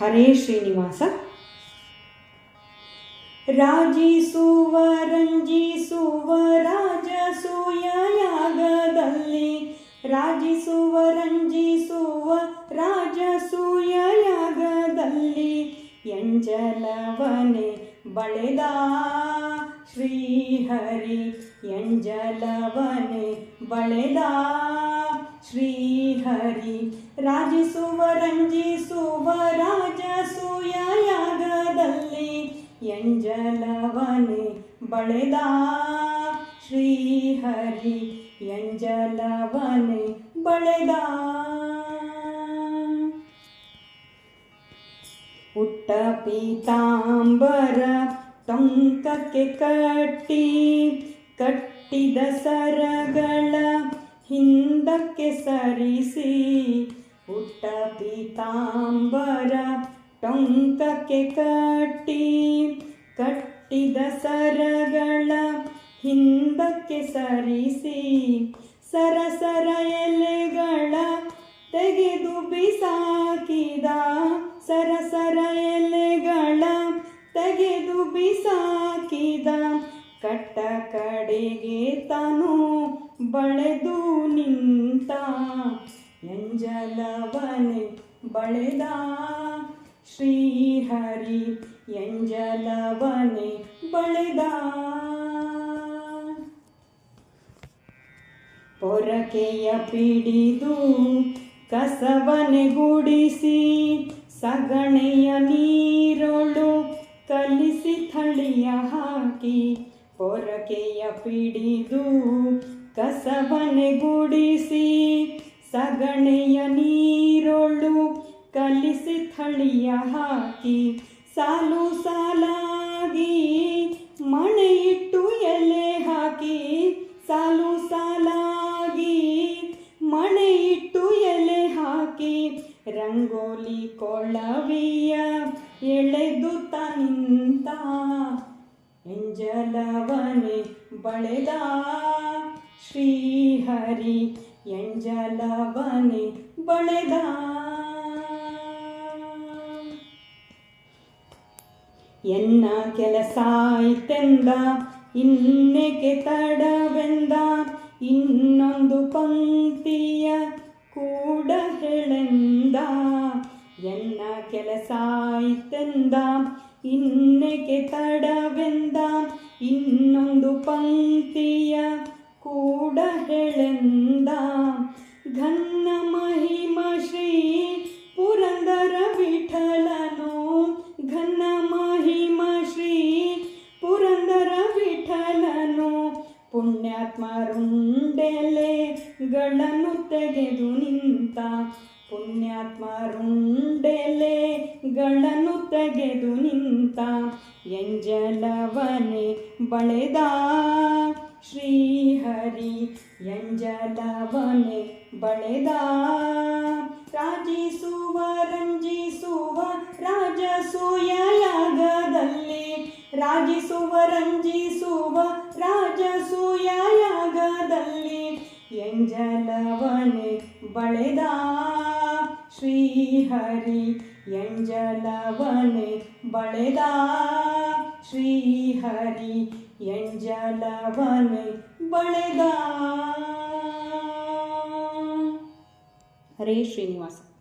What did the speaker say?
ಹರೇ ಶ್ರೀನಿವಾಸ. ರಾಜಿಸುವ ರಂಜಿಸುವ ರಾಜಸೂಯ ಯಾಗದಲ್ಲಿ ರಾಜಿಸುವ ರಂಜಿಸುವ ರಾಜಸೂಯ ಯಾಗದಲ್ಲಿ ಎಂಜಲವನೆ ಬಳೆದ ಶ್ರೀಹರಿ, ಎಂಜಲವನೆ ಬಳೆದ ಶ್ರೀಹರಿ ರಾಜಿಸುವ ರಂಜಿಸುವ ರಾಜಸೂಯ ಯಾಗದಲ್ಲಿ ಎಂಜಲವನೆ ಬಳೆದ ಶ್ರೀಹರಿ ಎಂಜಲವನೆ ಬಳೆದ. ಉಟ್ಟ ಪೀತಾಂಬರ ಟೊಂಕಕ್ಕೆ ಕಟ್ಟಿ ಕಟ್ಟಿದ ಸರಗಳ ಹಿಂದಕ್ಕೆ ಸರಿಸಿ ಉಟ್ಟ ಪೀತಾಂಬರ ಟೊಂಕಕ್ಕೆ ಕಟ್ಟಿ, ಕಟ್ಟಿದ ಸರಗಳ ಹಿಂದಕ್ಕೆ ಸರಿಸಿ, ಸರಸರ ಎಲೆಗಳ ತೆಗೆದು ಬಿಸಾಕಿದ, ಸರಸರ ಎಲೆಗಳ ತೆಗೆದು ಬಿಸಾಕಿದ, ಕಟ್ಟ ಕಡೆಗೆ ತಾನು ಬಳೆದು ನಿಂತ ಎಂಜಲವನೆ ಬಳೆದ ಶ್ರೀಹರಿ ಎಂಜಲವನೆ ಬಳೆದ. ಪೊರಕೆಯ ಪಿಡಿದು ಕಸವನೆ ಗುಡಿಸಿ ಸಗಣೆಯ ನೀರೊಳು ಕಲಿಸಿ ಥಳಿಯ ಹಾಕಿ ಪೊರಕೆಯ ಪಿಡಿದು ಕಸವನೆ ಗುಡಿಸಿ ಸಗಣೆಯ ನೀರೊಳು ಕಲಿಸಿ ಥಳಿಯ ಹಾಕಿ ಸಾಲು ಸಾಲಾಗಿ ಮಣೆ ಇಟ್ಟು ಎಲೆ ಹಾಕಿ ಸಾಲು ಸಾಲಾಗಿ ಮಣೆ ಇಟ್ಟು ಎಲೆ ಹಾಕಿ ರಂಗೋಲಿ ಕೊಳವಿಯ ಎಳೆದು ತನಿಂತ ಎಂಜಲವನೆ ಬಳೆದ ಶ್ರೀಹರಿ ಎಂಜಲವನೆ ಬಳೆದ. ಎನ್ನ ಕೆಲಸ ಆಯ್ತೆಂದ ಇನ್ನೆಗೆ ತಡವೆಂದ, ಇನ್ನೊಂದು ಪಂಕ್ತಿಯ ಕೂಡ ಹೇಳೆಂದ. ಎನ್ನ ಕೆಲಸ ಆಯ್ತೆಂದ ಇನ್ನೆಗೆ ತಡವೆಂದ, ಇನ್ನೊಂದು ಪಂಕ್ತಿಯ ಕೂಡ ಹೇಳೆಂದ. ಘನ್ನ ಮಹಿಮ ಶ್ರೀ ಪುರಂದರ ವಿಠಲನು. ಘನ್ನ ಮಹಿಮ ಶ್ರೀ ಪುರಂದರ ವಿಠಲನು. ಪುಣ್ಯಾತ್ಮರುಂಡೆಲೆಗಳನ್ನು ತೆಗೆದು ನಿಂತ. ಪುಣ್ಯಾತ್ಮರುಂಡೆಲೆಗಳನ್ನು ತೆಗೆದು ನಿಂತ. ಎಂಜಲವನೆ ಬಳೆದ. ಶ್ರೀಹರಿ ಎಂಜಲವನೆ ಬಳೆದ ರಾಜಿಸುವ, ರಂಜಿಸುವ, ರಾಜಸೂಯ ಯಾಗದಲ್ಲಿ. ರಾಜಿಸುವ, ರಂಜಿಸುವ, ರಾಜಸೂಯ ಯಾಗದಲ್ಲಿ. ಎಂಜಲವನೆ ಬಳೆದ ಶ್ರೀಹರಿ ಎಂಜಲವನೆ ಬಳೆದ ಶ್ರೀಹರಿ ಎಂಜಲವನೆ ಬಳೆದ ಹರೇ ಶ್ರೀನಿವಾಸ